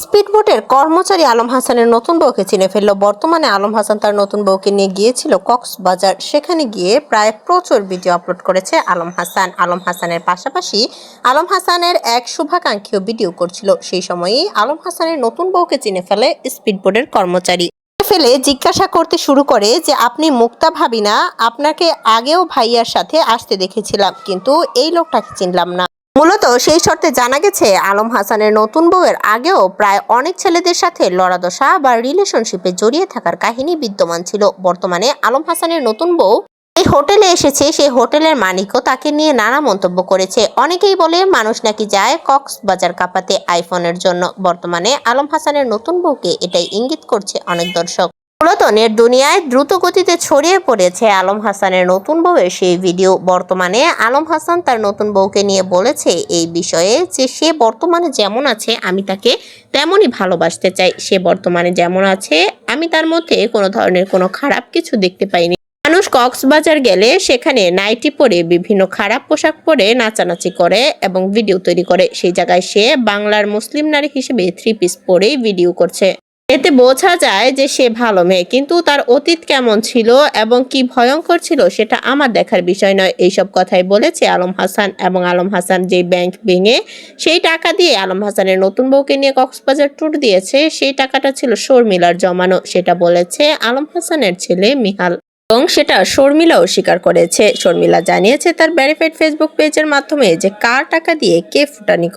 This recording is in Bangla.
স্পিডবোটের কর্মচারী আলম হাসানের নতুন বউকে চিনে ফেলল। বর্তমানে আলম হাসান তার নতুন বউকে নিয়ে গিয়েছিল কক্সবাজার। সেখানে গিয়ে প্রায় প্রচুর ভিডিও আপলোড করেছে আলম হাসান। আলম হাসানের পাশাপাশি আলম হাসানের এক শুভাকাঙ্ক্ষীও ভিডিও করছিল। সেই সময়ই আলম হাসানের নতুন বউকে চিনে ফেলে স্পিডবোটের কর্মচারী। ফেলে জিজ্ঞাসা করতে শুরু করে যে, আপনি মুক্তা ভাবি না? আপনাকে আগেও ভাইয়ার সাথে আসতে দেখেছিলাম, কিন্তু এই লোকটাকে চিনলাম না। মূলত সেই শর্তে জানা গেছে, আলম হাসানের নতুন বউয়ের আগেও প্রায় অনেক ছেলেদের সাথে লড়াদশা বা রিলেশনশিপে জড়িয়ে থাকার কাহিনী বিদ্যমান ছিল। বর্তমানে আলম হাসানের নতুন বউ এই হোটেলে এসেছে সেই হোটেলের মালিকও তাকে নিয়ে নানা মন্তব্য করেছে। অনেকেই বলে মানুষ নাকি যায় কক্সবাজার কাপাতে আইফোনের জন্য। বর্তমানে আলম হাসানের নতুন বউকে এটাই ইঙ্গিত করছে অনেক দর্শক। নেট দুনিয়ায় দ্রুত গতিতে ছড়িয়ে পড়েছে আলম হাসানের নতুন বউয়ের সেই ভিডিও। বর্তমানে আলম হাসান তার নতুন বউকে নিয়ে বলেছে এই বিষয়ে যে সে বর্তমানে যেমন আছে, আমি তাকে তেমনই ভালোবাসতে চাই। সে বর্তমানে যেমন আছে, আমি তার মধ্যে কোনো ধরনের কোনো খারাপ কিছু দেখতে পাইনি। মানুষ কক্সবাজার গেলে সেখানে নাইটি পরে বিভিন্ন খারাপ পোশাক পরে নাচানাচি করে এবং ভিডিও তৈরি করে। সেই জায়গায় সে বাংলার মুসলিম নারী হিসেবে থ্রি পিস পরেই ভিডিও করছে। এতে বোঝা যায় যে সে ভালো মেয়ে, কিন্তু তার অতীত কেমন ছিল এবং কি ভয়ঙ্কর ছিল সেটা আমার দেখার বিষয় নয়। এইসব কথাই বলেছে আলম হাসান এবং আলম হাসান যে ব্যাংক ভেঙে সেই টাকা দিয়ে আলম হাসানের নতুন বউকে নিয়ে কক্সবাজার ট্যুর দিয়েছে, সেই টাকাটা ছিল শর্মিলার জমানো, সেটা বলেছে আলম হাসানের ছেলে মিহাল। এবং সেটা শর্মিলাও স্বীকার করেছে। শর্মিলা জানিয়েছে তার ভেরিফাইড ফেসবুক পেজের মাধ্যমে যে কার টাকা দিয়ে কে ফুটানি করে।